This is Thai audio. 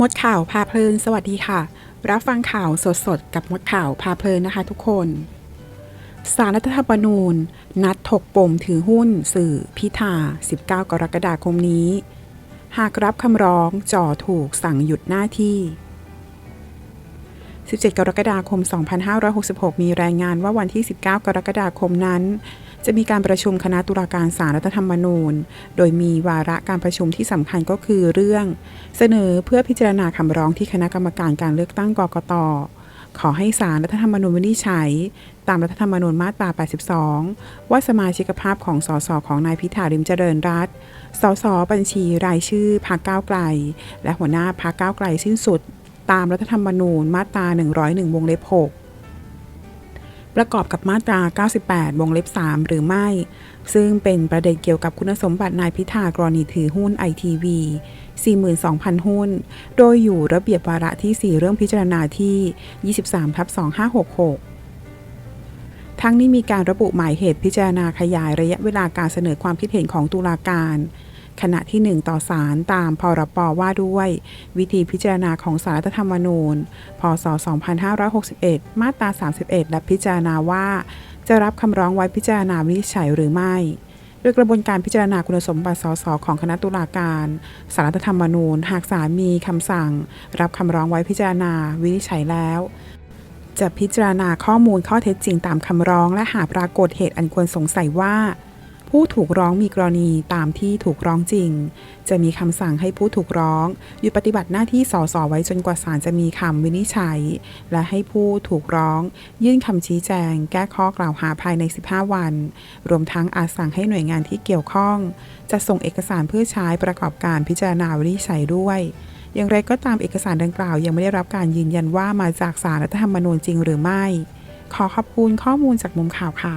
มดข่าวพาเพลิน สวัสดีค่ะ รับฟังข่าวสดๆกับมดข่าวพาเพลินนะคะทุกคนสารรัฐธรรมนูญ นัดถกปมถือหุ้นสื่อพิธา 19 กรกฎาคมนี้ หากรับคำร้องจ่อถูกสั่งหยุดหน้าที่ 17 กรกฎาคม 2566 มีรายงานว่าวันที่ 19 กรกฎาคมนั้น จะมีการประชุมคณะตุลาการศาลรัฐธรรมนูญ โดยมีวาระการประชุมที่สำคัญก็คือเรื่อง เสนอเพื่อพิจารณาคำร้องที่คณะกรรมการการเลือกตั้งกกตขอให้ศาลรัฐธรรมนูญวินิจฉัย ตามรัฐธรรมนูญมาตรา 82 ว่าสมาชิกภาพของสสของนายพิธาริมเจริญรัตสสบัญชีรายชื่อพรรคก้าวไกล และหัวหน้าพรรคก้าวไกลสิ้นสุด ตามรัฐธรรมนูญมาตรา 101 วงเล็บ 6 ประกอบกับมาตรา 98 วงเล็บ 3 หรือไม่ ซึ่งเป็นประเด็นเกี่ยวกับคุณสมบัตินายพิธากรณีถือหุ้นไอทีวี42,000 หุ้น โดยอยู่ระเบียบวาระที่ 4 เรื่องพิจารณาที่ 23ทับ2566ทั้งนี้มีการระบุหมายเหตุพิจารณาขยายระยะเวลาการเสนอความคิดเห็นของตุลาการ ขณะที่ 1 ต่อสารตามพรปว่าด้วย วิธีพิจารณาของสารรัฐธรรมนูญ พศ 2561 มาตรา 31 และพิจารณาว่า จะรับคำร้องไว้พิจารณาวินิจฉัยหรือไม่โดยกระบวนการพิจารณาคุณสมบัติสสของคณะตุลาการสารรัฐธรรมนูญ หากศาลมีคำสั่ง รับคำร้องไว้พิจารณาวินิจฉัยแล้วจะพิจารณาข้อมูลข้อเท็จจริงตามคำร้อง และหากปรากฏเหตุอันควรสงสัยว่า ผู้ถูกร้องมีกรณีตามที่ถูกร้องจริง จะมีคำสั่งให้ผู้ถูกร้อง หยุดปฏิบัติหน้าที่สสไว้จนกว่าศาลจะมีคำวินิจฉัย และให้ผู้ถูกร้อง ยื่นคำชี้แจง แก้ข้อกล่าวหาภายใน 15 วัน รวมทั้งอาจสั่งให้หน่วยงานที่เกี่ยวข้อง จะส่งเอกสารเพื่อใช้ประกอบการพิจารณาวินิจฉัยด้วยอย่างไรก็ตามเอกสารดังกล่าวยังไม่ได้รับการยืนยันว่ามาจากสารรัฐธรรมนูญจริงหรือไม่ ขอขอบคุณข้อมูลจากมุมข่าวค่ะ